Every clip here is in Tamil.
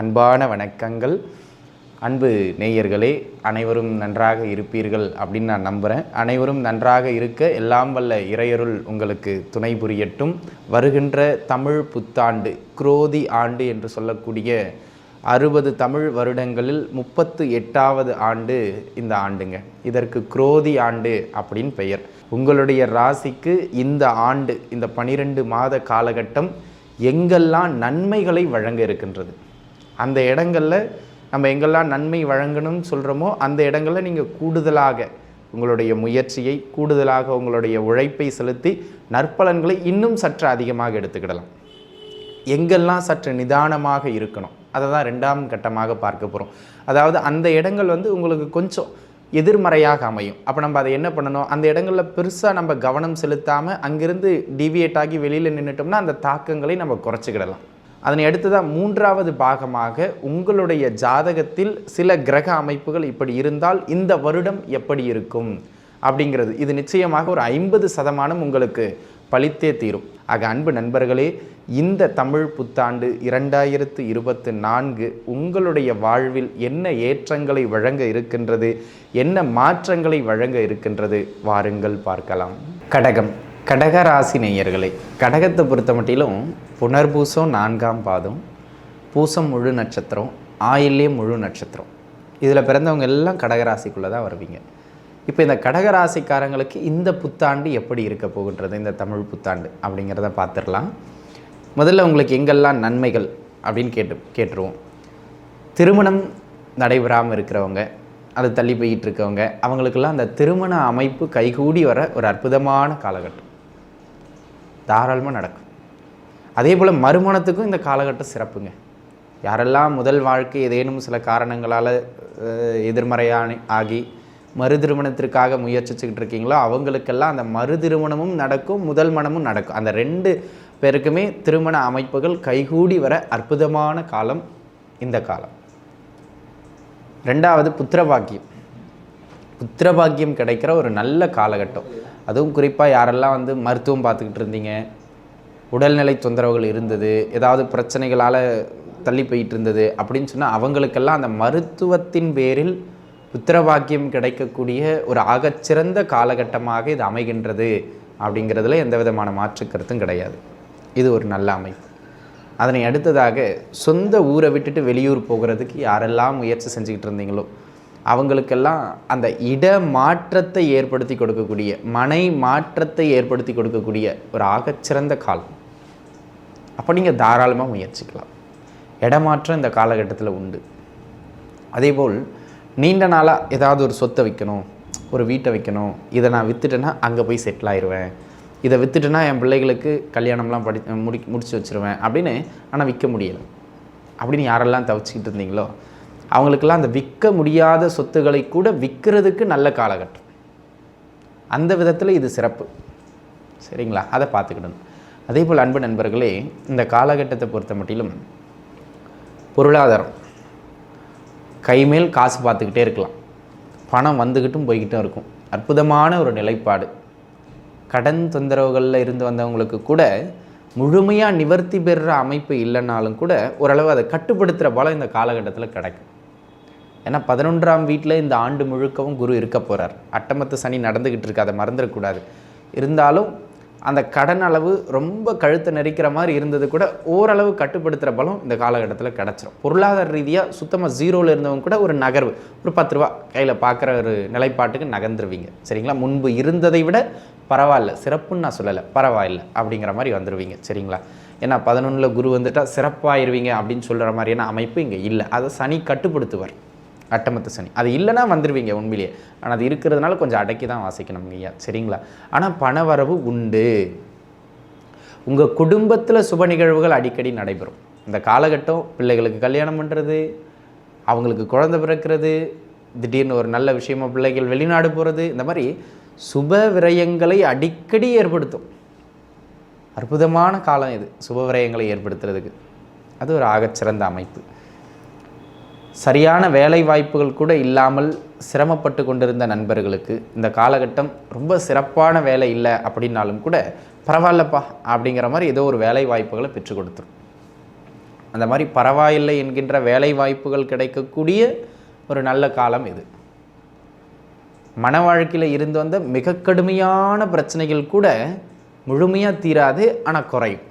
அன்பான வணக்கங்கள். அன்பு நேயர்களே அனைவரும் நன்றாக இருப்பீர்கள் அப்படின்னு நான் நம்புகிறேன் அனைவரும் நன்றாக இருக்க எல்லாம் வல்ல இறையருள் உங்களுக்கு துணை புரியட்டும். வருகின்ற தமிழ் புத்தாண்டு குரோதி ஆண்டு என்று சொல்லக்கூடிய அறுபது தமிழ் வருடங்களில் முப்பத்து எட்டாவது ஆண்டு இந்த ஆண்டுங்க. இதற்கு குரோதி ஆண்டு அப்படின்னு பெயர். உங்களுடைய ராசிக்கு இந்த ஆண்டு இந்த பனிரெண்டு மாத காலகட்டம் எங்கெல்லாம் நன்மைகளை வழங்க இருக்கின்றது? அந்த இடங்களில் நம்ம எங்கெல்லாம் நன்மை வழங்கணும்னு சொல்கிறோமோ அந்த இடங்களில் நீங்கள் கூடுதலாக உங்களுடைய முயற்சியை கூடுதலாக உங்களுடைய உழைப்பை செலுத்தி நற்பலன்களை இன்னும் சற்று அதிகமாக எடுத்துக்கிடலாம். எங்கெல்லாம் சற்று நிதானமாக இருக்கணும் அதை தான் ரெண்டாம் கட்டமாக பார்க்க போகிறோம் அதாவது அந்த இடங்கள் வந்து உங்களுக்கு கொஞ்சம் எதிர்மறையாக அமையும். அப்போ நம்ம அதை என்ன பண்ணணும்? அந்த இடங்களில் பெருசாக நம்ம கவனம் செலுத்தாமல் அங்கிருந்து டிவியேட் ஆகி வெளியில் நின்றுட்டோம்னா அந்த தாக்கங்களை நம்ம குறைச்சிக்கிடலாம். அதனை அடுத்ததாக மூன்றாவது பாகமாக உங்களுடைய ஜாதகத்தில் சில கிரக அமைப்புகள் இப்படி இருந்தால் இந்த வருடம் எப்படி இருக்கும்? அப்படிங்கிறது. இது நிச்சயமாக ஒரு ஐம்பது சதமானம் உங்களுக்கு பலித்தே தீரும். ஆக அன்பு நண்பர்களே இந்த தமிழ் புத்தாண்டு இரண்டாயிரத்து இருபத்து நான்கு உங்களுடைய வாழ்வில் என்ன ஏற்றங்களை வழங்க இருக்கின்றது? என்ன மாற்றங்களை வழங்க இருக்கின்றது? வாருங்கள் பார்க்கலாம். கடகம். கடகராசி நேயர்களை கடகத்தை பொறுத்த மட்டிலும் புனர்பூசம் நான்காம் பாதம் பூசம் முழு நட்சத்திரம் ஆயில்லே முழு நட்சத்திரம். இதில் பிறந்தவங்க எல்லாம் கடகராசிக்குள்ளே தான் வருவீங்க. இப்போ இந்த கடகராசிக்காரங்களுக்கு இந்த புத்தாண்டு எப்படி இருக்க போகின்றது இந்த தமிழ் புத்தாண்டு அப்படிங்கிறத பார்த்துடலாம். முதல்ல உங்களுக்கு எங்கெல்லாம் நன்மைகள் அப்படின்னு கேட்டு கேட்டுருவோம். திருமணம் நடைபெறாமல் இருக்கிறவங்க அது தள்ளி போயிட்டு இருக்கவங்க அவங்களுக்கெல்லாம் அந்த திருமண அமைப்பு கைகூடி வர ஒரு அற்புதமான காலகட்டம். தாராளமாக நடக்கும். அதே போல் மறுமணத்துக்கும் இந்த காலகட்டம் சிறப்புங்க. யாரெல்லாம் முதல் வாழ்க்கை ஏதேனும் சில காரணங்களால் எதிர்மறையான ஆகி மறு திருமணத்திற்காக முயற்சிச்சுக்கிட்டு இருக்கீங்களோ அவங்களுக்கெல்லாம் அந்த மறு திருமணமும் நடக்கும் முதல் மனமும் நடக்கும். அந்த ரெண்டு பேருக்குமே திருமண அமைப்புகள் கைகூடி வர அற்புதமான காலம் இந்த காலம். ரெண்டாவது புத்திரபாக்கியம். புத்திரபாக்கியம் கிடைக்கிற ஒரு நல்ல காலகட்டம். அதுவும் குறிப்பாக யாரெல்லாம் வந்து மருத்துவம் பார்த்துக்கிட்டு இருந்தீங்க? உடல்நிலை தொந்தரவுகள் இருந்தது. ஏதாவது பிரச்சனைகளால் தள்ளி போயிட்டு இருந்தது அப்படின்னு சொன்னால் அவங்களுக்கெல்லாம் அந்த மருத்துவத்தின் பேரில் புத்திரபாக்கியம் கிடைக்கக்கூடிய ஒரு ஆகச்சிறந்த காலகட்டமாக இது அமைகின்றது அப்படிங்கிறதுல எந்த விதமான மாற்று கருத்தும் கிடையாது. இது ஒரு நல்ல அமைப்பு. அதனை அடுத்ததாக சொந்த ஊரை விட்டுட்டு வெளியூர் போகிறதுக்கு யாரெல்லாம் முயற்சி செஞ்சுக்கிட்டு இருந்தீங்களோ அவங்களுக்கெல்லாம் அந்த இட மாற்றத்தை ஏற்படுத்தி கொடுக்கக்கூடிய மனை மாற்றத்தை ஏற்படுத்தி கொடுக்கக்கூடிய ஒரு ஆகச்சிறந்த காலம். அப்போ நீங்கள் தாராளமாக முயற்சிக்கலாம். இடமாற்றம் இந்த காலகட்டத்தில் உண்டு. அதேபோல் நீண்ட நாளாக ஏதாவது ஒரு சொத்தை வைக்கணும் ஒரு வீட்டை வைக்கணும் இதை நான் விற்றுட்டேன்னா அங்கே போய் செட்டில் ஆயிடுவேன் இதை விற்றுட்டேன்னா என் பிள்ளைகளுக்கு கல்யாணம்லாம் படி முடி முடிச்சு வச்சுருவேன் அப்படின்னு ஆனால் விற்க முடியலை. அப்படின்னு யாரெல்லாம் தவிச்சிக்கிட்டு இருந்தீங்களோ அவங்களுக்கெல்லாம் அந்த விற்க முடியாத சொத்துக்களை கூட விற்கிறதுக்கு நல்ல காலகட்டம். அந்த விதத்தில் இது சிறப்பு. சரிங்களா? அதை பார்த்துக்கிடணும். அதே போல் அன்பு நண்பர்களே இந்த காலகட்டத்தை பொறுத்த மட்டிலும் பொருளாதாரம் கைமேல் காசு பார்த்துக்கிட்டே இருக்கலாம். பணம் வந்துக்கிட்டும் போய்கிட்டும் இருக்கும். அற்புதமான ஒரு நிலைப்பாடு. கடன் தொந்தரவுகளில் இருந்து வந்தவங்களுக்கு கூட முழுமையாக நிவர்த்தி பெறுற அமைப்பு இல்லைனாலும் கூட ஓரளவு அதை கட்டுப்படுத்துகிற பலம் இந்த காலகட்டத்தில் கிடைக்கும். ஏன்னா பதினொன்றாம் வீட்டில் இந்த ஆண்டு முழுக்கவும் குரு இருக்க போகிறார் அட்டமத்து சனி நடந்துக்கிட்டு இருக்கு அதை மறந்துடக்கூடாது இருந்தாலும் அந்த கடன் அளவு ரொம்ப கழுத்தை நெரிக்கிற மாதிரி இருந்தது கூட ஓரளவு கட்டுப்படுத்துகிற பலம் இந்த காலகட்டத்தில் கிடச்சிரும். பொருளாதார ரீதியாக சுத்தமாக ஜீரோவில் இருந்தவங்க கூட ஒரு நகர்வு. ஒரு பத்து ரூபா கையில் பார்க்குற ஒரு நிலைப்பாட்டுக்கு நகர்ந்துருவீங்க. சரிங்களா? முன்பு இருந்ததை விட பரவாயில்ல. சிறப்புன்னு நான் சொல்லலை. பரவாயில்ல அப்படிங்கிற மாதிரி வந்துடுவீங்க சரிங்களா? ஏன்னா பதினொன்றில் குரு வந்துட்டால் சிறப்பாயிருவீங்க அப்படின்னு சொல்கிற மாதிரியான அமைப்பு இங்கே இல்லை. அதை சனி கட்டுப்படுத்துவார். அட்டமத்து சனி. அது இல்லைன்னா வந்துடுவீங்க உண்மையிலேயே. ஆனால் அது இருக்கிறதுனால கொஞ்சம் அடக்கி தான் வாசிக்கணும் ஐயா. சரிங்களா? ஆனால் பண வரவு உண்டு. உங்கள் குடும்பத்தில் சுப நிகழ்வுகள் அடிக்கடி நடைபெறும். இந்த காலகட்டம் பிள்ளைகளுக்கு கல்யாணம் பண்ணுறது அவங்களுக்கு குழந்தை பிறக்கிறது திடீர்னு ஒரு நல்ல விஷயமா பிள்ளைகள் வெளிநாடு போகிறது இந்த மாதிரி சுப விரயங்களை அடிக்கடி ஏற்படுத்தும். அற்புதமான காலம் இது சுப விரயங்களை ஏற்படுத்துறதுக்கு. அது ஒரு ஆகச்சிறந்த அமைப்பு. சரியான வேலை வாய்ப்புகள் கூட இல்லாமல் சிரமப்பட்டு கொண்டிருந்த நண்பர்களுக்கு இந்த காலகட்டம் ரொம்ப சிறப்பான வேலை இல்லை அப்படின்னாலும் கூட பரவாயில்லப்பா அப்படிங்கிற மாதிரி ஏதோ ஒரு வேலை வாய்ப்புகளை பெற்றுக் கொடுத்துரும். அந்த மாதிரி பரவாயில்லை என்கின்ற வேலை வாய்ப்புகள் கிடைக்கக்கூடிய ஒரு நல்ல காலம் இது. மன வாழ்க்கையில் இருந்து வந்த மிக கடுமையான பிரச்சனைகள் கூட முழுமையாக தீராது ஆனால் குறையும்.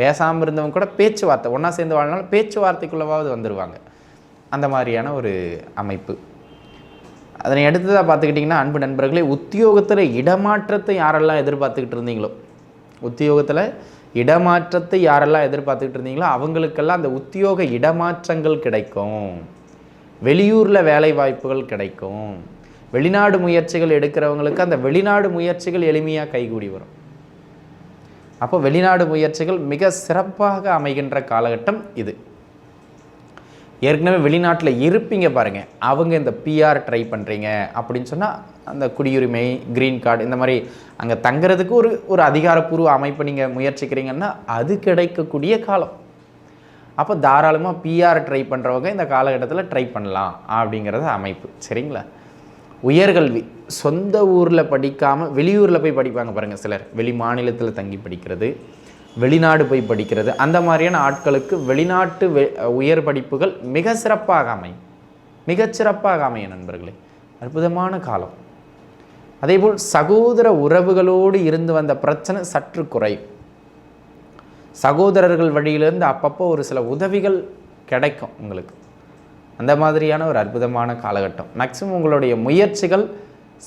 பேசாமல் இருந்தவங்க கூட பேச்சுவார்த்தை ஒன்றா சேர்ந்து வாழ்னாலும் பேச்சுவார்த்தைக்குள்ளவாவது வந்துடுவாங்க அந்த மாதிரியான ஒரு அமைப்பு. அதனை அடுத்ததாக பார்த்துக்கிட்டிங்கன்னா அன்பு நண்பர்களே உத்தியோகத்தில் இடமாற்றத்தை யாரெல்லாம் எதிர்பார்த்துக்கிட்டு இருந்தீங்களோ உத்தியோகத்தில் இடமாற்றத்தை யாரெல்லாம் எதிர்பார்த்துக்கிட்டு இருந்தீங்களோ அவங்களுக்கெல்லாம் அந்த உத்தியோக இடமாற்றங்கள் கிடைக்கும். வெளியூரில் வேலை வாய்ப்புகள் கிடைக்கும். வெளிநாடு முயற்சிகள் எடுக்கிறவங்களுக்கு அந்த வெளிநாடு முயற்சிகள் எளிமையாக கைகூடி வரும். அப்போ வெளிநாடு முயற்சிகள் மிக சிறப்பாக அமைகின்ற காலகட்டம் இது. ஏற்கனவே வெளிநாட்டில் இருப்பீங்க பாருங்கள் அவங்க இந்த பிஆர் ட்ரை பண்ணுறீங்க அப்படின்னு சொன்னால் அந்த குடியுரிமை க்ரீன் கார்டு இந்த மாதிரி அங்கே தங்குறதுக்கு ஒரு ஒரு அதிகாரப்பூர்வ அமைப்பை நீங்கள் முயற்சிக்கிறீங்கன்னா அது கிடைக்கக்கூடிய காலம். அப்போ தாராளமாக பிஆர் ட்ரை பண்ணுறவங்க இந்த காலகட்டத்தில் ட்ரை பண்ணலாம் அப்படிங்கிறது அமைப்பு. சரிங்களா? உயர்கல்வி. சொந்த ஊரில் படிக்காமல் வெளியூரில் போய் படிப்பாங்க பாருங்கள் சிலர். வெளி மாநிலத்தில் தங்கி படிக்கிறது வெளிநாடு போய் படிக்கிறது அந்த மாதிரியான ஆட்களுக்கு வெளிநாட்டு வெ உயர் படிப்புகள் மிக சிறப்பாக அமையும். மிகச்சிறப்பாக அமைய அமையும் நண்பர்களே. அற்புதமான காலம். அதேபோல் சகோதர உறவுகளோடு இருந்து வந்த பிரச்சனை சற்று குறையும். சகோதரர்கள் வழியிலிருந்து அப்பப்போ ஒரு சில உதவிகள் கிடைக்கும் உங்களுக்கு. அந்த மாதிரியான ஒரு அற்புதமான காலகட்டம். மேக்சிமம் உங்களுடைய முயற்சிகள்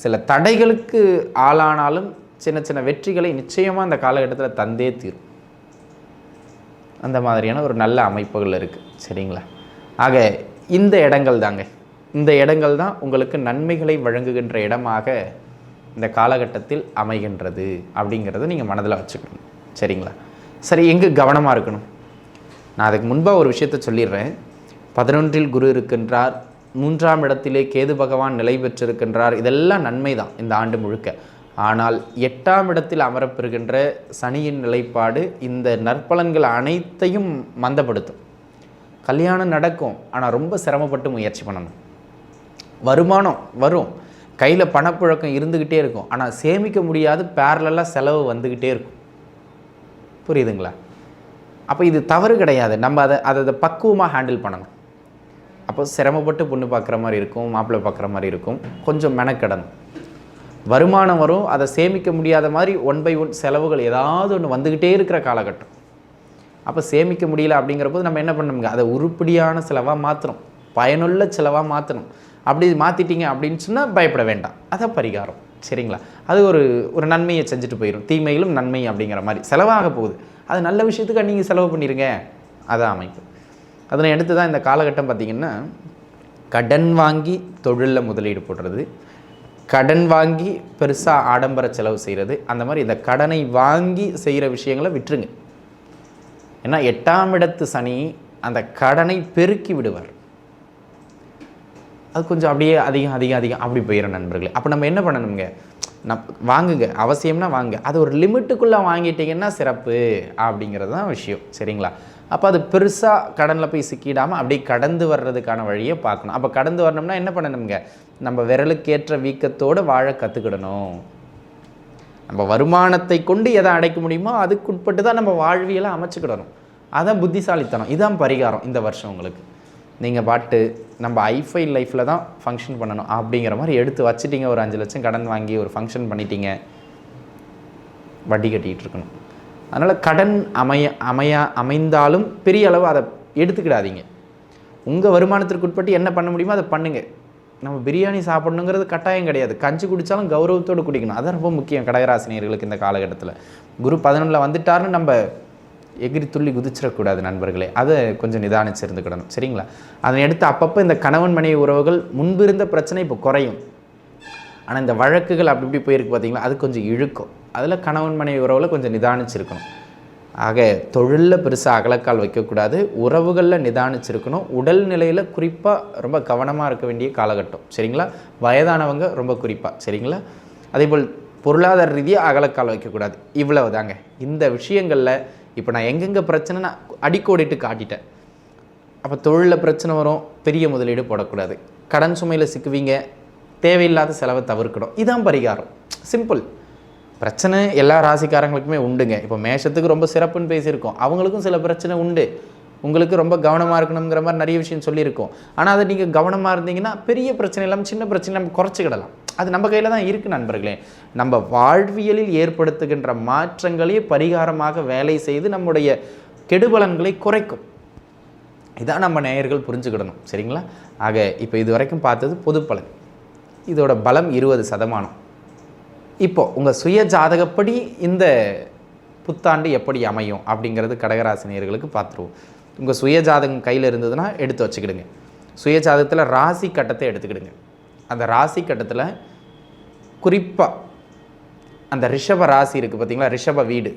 சில தடைகளுக்கு ஆளானாலும் சின்ன சின்ன வெற்றிகளை நிச்சயமாக அந்த காலகட்டத்தில் தந்தே தீரும். அந்த மாதிரியான ஒரு நல்ல அமைப்புகள் இருக்குது சரிங்களா? ஆக இந்த இடங்கள் தாங்க. இந்த இடங்கள் தான் உங்களுக்கு நன்மைகளை வழங்குகின்ற இடமாக இந்த காலகட்டத்தில் அமைகின்றது அப்படிங்கிறத நீங்கள் மனதில் வச்சுக்கணும். சரிங்களா? சரி எங்கே கவனமாக இருக்கணும்? நான் அதுக்கு முன்பாக ஒரு விஷயத்த சொல்லிடுறேன். பதினொன்றில் குரு இருக்கின்றார். மூன்றாம் இடத்திலே கேது பகவான் நிலை பெற்றிருக்கின்றார். இதெல்லாம் நன்மை தான் இந்த ஆண்டு முழுக்க. ஆனால் எட்டாம் இடத்தில் அமரப்பெறுகின்ற சனியின் நிலைப்பாடு இந்த நற்பலன்கள் அனைத்தையும் மந்தப்படுத்தும். கல்யாணம் நடக்கும். ஆனால் ரொம்ப சிரமப்பட்டு முயற்சி பண்ணணும். வருமானம் வரும். கையில் பணப்புழக்கம் இருந்துக்கிட்டே இருக்கும். ஆனால் சேமிக்க முடியாது பேரலெல்லாம் செலவு வந்துக்கிட்டே இருக்கும். புரியுதுங்களா? அப்போ இது தவறு கிடையாது. நம்ம அதை அதை அதை பக்குவமாக ஹேண்டில் பண்ணணும். அப்போ சிரமப்பட்டு பொண்ணு பார்க்குற மாதிரி இருக்கும் மாப்பிள்ளை பார்க்குற மாதிரி இருக்கும். கொஞ்சம் மெனக்கிடணும். வருமானம் வரும் அதை சேமிக்க முடியாத மாதிரி ஒன் பை ஒன் செலவுகள் ஏதாவது ஒன்று வந்துக்கிட்டே இருக்கிற காலகட்டம். அப்போ சேமிக்க முடியல அப்படிங்கிறபோது நம்ம என்ன பண்ணணுங்க அதை உருப்படியான செலவாக மாற்றணும் பயனுள்ள செலவாக மாற்றணும் அப்படி மாற்றிட்டீங்க அப்படின்னு சொன்னால் பயப்பட வேண்டாம். அதான் பரிகாரம். சரிங்களா? அது ஒரு ஒரு நன்மையை செஞ்சுட்டு போயிடும் தீமையிலும் நன்மை அப்படிங்கிற மாதிரி செலவாக போகுது. அது நல்ல விஷயத்துக்கு நீங்கள் செலவு பண்ணிடுங்க அதான் அமைப்பு. அதனை அடுத்து தான் இந்த காலகட்டம் பார்த்திங்கன்னா கடன் வாங்கி தொழிலில் முதலீடு போடுறது கடன் வாங்கி பெருசாக ஆடம்பர செலவு செய்கிறது அந்த மாதிரி இந்த கடனை வாங்கி செய்கிற விஷயங்களை விட்டுருங்க. ஏன்னா எட்டாம் இடத்து சனி அந்த கடனை பெருக்கி விடுவார். அது கொஞ்சம் அப்படியே அதிகம் அதிகம் அதிகம் அப்படி போயிடும் நண்பர்களே. அப்போ நம்ம என்ன பண்ணணுங்க? நப் வாங்குங்க. அவசியம்னா வாங்க. அது ஒரு லிமிட்டுக்குள்ளே வாங்கிட்டீங்கன்னா சிறப்பு அப்படிங்கிறது தான் விஷயம். சரிங்களா? அப்போ அது பெருசாக கடனில் போய் சிக்கிடாமல் அப்படியே கடந்து வர்றதுக்கான வழியை பார்க்கணும். அப்போ கடந்து வரணும்னா என்ன பண்ணணுங்க நம்ம விரலுக்கேற்ற வீக்கத்தோடு வாழ கற்றுக்கிடணும் நம்ம வருமானத்தை கொண்டு எதை அடைக்க முடியுமோ அதுக்குட்பட்டு தான் நம்ம வாழ்வியலை அமைச்சுக்கிடணும். அதான் புத்திசாலித்தனம். இதுதான் பரிகாரம் இந்த வருஷம் உங்களுக்கு. நீங்கள் பாட்டு நம்ம ஐஃபை லைஃப்பில் தான் ஃபங்க்ஷன் பண்ணணும் அப்படிங்கிற மாதிரி எடுத்து வச்சுட்டிங்க. ஒரு அஞ்சு லட்சம் கடன் வாங்கி ஒரு ஃபங்க்ஷன் பண்ணிட்டீங்க. வட்டி கட்டிகிட்டு இருக்கணும். அதனால் கடன் அமைய அமையா அமைந்தாலும் பெரிய அளவு அதை எடுத்துக்கிடாதீங்க. உங்கள் வருமானத்திற்கு உட்பட்டு என்ன பண்ண முடியுமோ அதை பண்ணுங்கள் நம்ம பிரியாணி சாப்பிடணுங்கிறது கட்டாயம் கிடையாது. கஞ்சி குடித்தாலும் கௌரவத்தோடு குடிக்கணும். அதான் ரொம்ப முக்கியம் கடகராசினியர்களுக்கு இந்த காலகட்டத்தில். குரு பதினொன்றில் வந்துட்டாருன்னு நம்ம எகிரி துள்ளி குதிச்சிடக்கூடாது நண்பர்களே. அதை கொஞ்சம் நிதானிச்சு இருந்துக்கிடணும் சரிங்களா? அதனை எடுத்து அப்பப்போ இந்த கணவன் மனைவி உறவுகள் முன்பிருந்த பிரச்சனை இப்போ குறையும். ஆனால் இந்த வழக்குகள் அப்படி இப்படி போயிருக்கு பார்த்தீங்களா? அது கொஞ்சம் இழுக்கும். அதில் கணவன் மனைவி உறவில் கொஞ்சம் நிதானிச்சிருக்கணும். ஆக தொழிலில் பெருசாக அகலக்கால் வைக்கக்கூடாது. உறவுகளில் நிதானிச்சிருக்கணும். உடல் நிலையில் குறிப்பாக ரொம்ப கவனமாக இருக்க வேண்டிய காலகட்டம். சரிங்களா? வயதானவங்க ரொம்ப குறிப்பாக சரிங்களா? அதேபோல் பொருளாதார ரீதியாக அகலக்கால் வைக்கக்கூடாது. இவ்வளவு தாங்க இந்த விஷயங்களில் இப்போ நான் எங்கெங்கே பிரச்சனை நான் அடிக்கோடிட்டு காட்டிட்டேன். அப்போ தொழிலில் பிரச்சனை வரும். பெரிய முதலீடு போடக்கூடாது. கடன் சுமையில் சிக்குவீங்க. தேவையில்லாத செலவை தவிர்க்கணும். இதான் பரிகாரம். சிம்பிள். பிரச்சனை எல்லா ராசிக்காரங்களுக்குமே உண்டுங்க. இப்போ மேஷத்துக்கு ரொம்ப சிறப்புன்னு பேசியிருக்கோம். அவங்களுக்கும் சில பிரச்சனை உண்டு. உங்களுக்கு ரொம்ப கவனமாக இருக்கணுங்கிற மாதிரி நிறைய விஷயம் சொல்லியிருக்கோம். ஆனால் அதை நீங்கள் கவனமாக இருந்தீங்கன்னா பெரிய பிரச்சனை இல்லாமல் சின்ன பிரச்சனை நம்ம குறைச்சிக்கிடலாம். அது நம்ம கையில் தான் இருக்குது நண்பர்களே. நம்ம வாழ்வியலில் ஏற்படுத்துகின்ற மாற்றங்களே பரிகாரமாக வேலை செய்து நம்முடைய கெடுபலன்களை குறைக்கும். இதான் நம்ம நேயர்கள் புரிஞ்சுக்கிடணும். சரிங்களா? ஆக இப்போ இது வரைக்கும் பார்த்தது பொது பலன். இதோட பலம் இருபது சதமானம். இப்போ உங்கள் சுய ஜாதகப்படி இந்த புத்தாண்டு எப்படி அமையும் அப்படிங்கிறது கடகராசினியர்களுக்கு பார்த்துருவோம். உங்கள் சுய ஜாதகம் கையில் இருந்ததுன்னா எடுத்து வச்சுக்கிடுங்க. சுய ஜாதகத்தில் ராசி கட்டத்தை எடுத்துக்கிடுங்க. அந்த ராசி கட்டத்தில் குறிப்பாக அந்த ரிஷப ராசி இருக்குது பார்த்தீங்களா ரிஷப வீடு.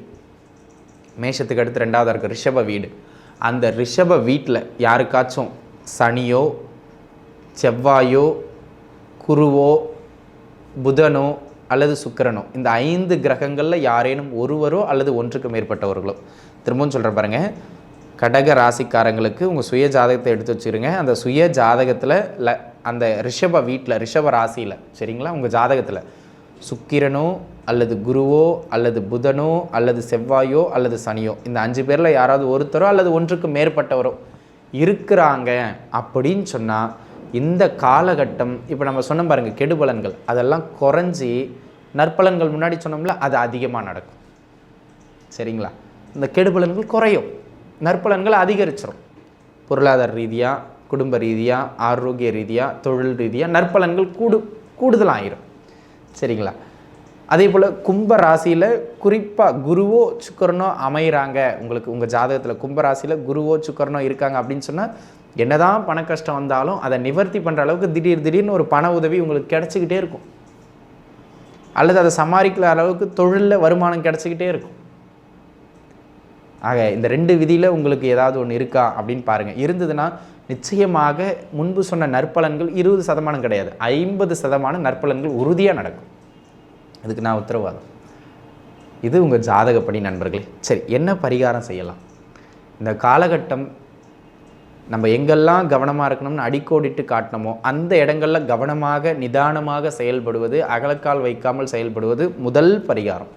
மேஷத்துக்கு அடுத்து ரெண்டாவது இருக்குது ரிஷப வீடு. அந்த ரிஷப வீட்டில் யாருக்காச்சும் சனியோ செவ்வாயோ குருவோ புதனோ அல்லது சுக்கிரனோ இந்த ஐந்து கிரகங்களில் யாரேனும் ஒருவரோ அல்லது ஒன்றுக்கு மேற்பட்டவர்களோ. திரும்பவும் சொல்கிறேன் பாருங்க. கடக ராசிக்காரங்களுக்கு உங்கள் சுய ஜாதகத்தை எடுத்து வச்சுருங்க. அந்த சுய ஜாதகத்தில் ல அந்த ரிஷப வீட்டில் ரிஷப ராசியில் சரிங்களா? உங்கள் ஜாதகத்தில் சுக்கிரனோ அல்லது குருவோ அல்லது புதனோ அல்லது செவ்வாயோ அல்லது சனியோ இந்த அஞ்சு பேரில் யாராவது ஒருத்தரோ அல்லது ஒன்றுக்கு மேற்பட்டவரோ இருக்கிறாங்க அப்படின்னு சொன்னால் இந்த காலகட்டம் இப்போ நம்ம சொன்னோம் பாருங்க கெடுபலன்கள் அதெல்லாம் குறைஞ்சி நற்பலன்கள் முன்னாடி சொன்னோம்ல அது அதிகமாக நடக்கும். சரிங்களா? இந்த கெடுபலன்கள் குறையும். நற்பலன்கள் அதிகரிச்சிடும் பொருளாதார ரீதியாக குடும்ப ரீதியாக ஆரோக்கிய ரீதியாக தொழில் ரீதியாக நற்பலன்கள் கூடு கூடுதலாகிடும் சரிங்களா? அதே போல் கும்ப ராசியில் குறிப்பாக குருவோ சுக்கரனோ அமைகிறாங்க உங்களுக்கு உங்கள் ஜாதகத்தில் கும்ப ராசியில் குருவோ சுக்கரனோ இருக்காங்க அப்படின்னு சொன்னால் என்னதான் பண கஷ்டம் வந்தாலும் அதை நிவர்த்தி பண்ணுற அளவுக்கு திடீர் திடீர்னு ஒரு பண உதவி உங்களுக்கு கிடச்சிக்கிட்டே இருக்கும். அல்லது அதை சமாளிக்கிற அளவுக்கு தொழிலில் வருமானம் கிடச்சிக்கிட்டே இருக்கும். ஆக இந்த ரெண்டு விதியில் உங்களுக்கு ஏதாவது ஒன்று இருக்கா அப்படின்னு பாருங்கள் இருந்ததுன்னா நிச்சயமாக முன்பு சொன்ன நற்பலன்கள் இருபது சதமானம் கிடையாது. ஐம்பது சதமான நற்பலன்கள் உறுதியாக நடக்கும். அதுக்கு நான் உத்தரவாதம். இது உங்கள் ஜாதகப்படி நண்பர்களே. சரி என்ன பரிகாரம் செய்யலாம்? இந்த காலகட்டம் நம்ம எங்கெல்லாம் கவனமாக இருக்கணும்னு அடிக்கோடிட்டு காட்டினோமோ அந்த இடங்கள்ல கவனமாக நிதானமாக செயல்படுவது அகலக்கால் வைக்காமல் செயல்படுவது முதல் பரிகாரம்.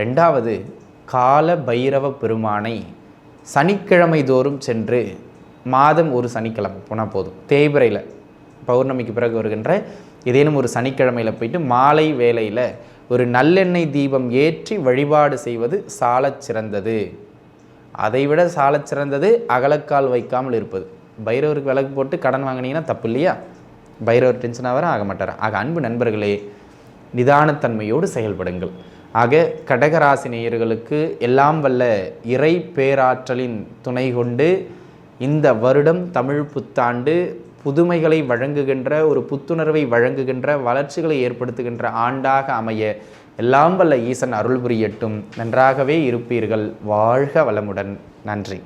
ரெண்டாவது கால பைரவ பெருமானை சனிக்கிழமை தோறும் சென்று மாதம் ஒரு சனிக்கிழமை போனால் போதும். தேய்பிரையில் பௌர்ணமிக்கு பிறகு வருகின்ற ஏதேனும் ஒரு சனிக்கிழமையில் போயிட்டு மாலை வேளையில் ஒரு நல்லெண்ணெய் தீபம் ஏற்றி வழிபாடு செய்வது சாலச் சிறந்தது. அதைவிட சாலச் சிறந்தது அகலக்கால் வைக்காமல் இருப்பது. பைரவருக்கு விளக்கு போட்டு கடன் வாங்கினீங்கன்னா தப்பு இல்லையா? பைரவர் டென்ஷனாக ஆக மாட்டார்? ஆக அன்பு நண்பர்களே நிதானத்தன்மையோடு செயல்படுங்கள். ஆக கடகராசி நேயர்களுக்கு எல்லாம் வல்ல இறை பேராற்றலின் துணை கொண்டு இந்த வருடம் தமிழ் புத்தாண்டு புதுமைகளை வழங்குகின்ற ஒரு புத்துணர்வை வழங்குகின்ற வளர்ச்சிகளை ஏற்படுத்துகின்ற ஆண்டாக அமைய எல்லாம் வல்ல ஈசன் அருள் புரியட்டும். நன்றாகவே இருப்பீர்கள். வாழ்க வளமுடன். நன்றி.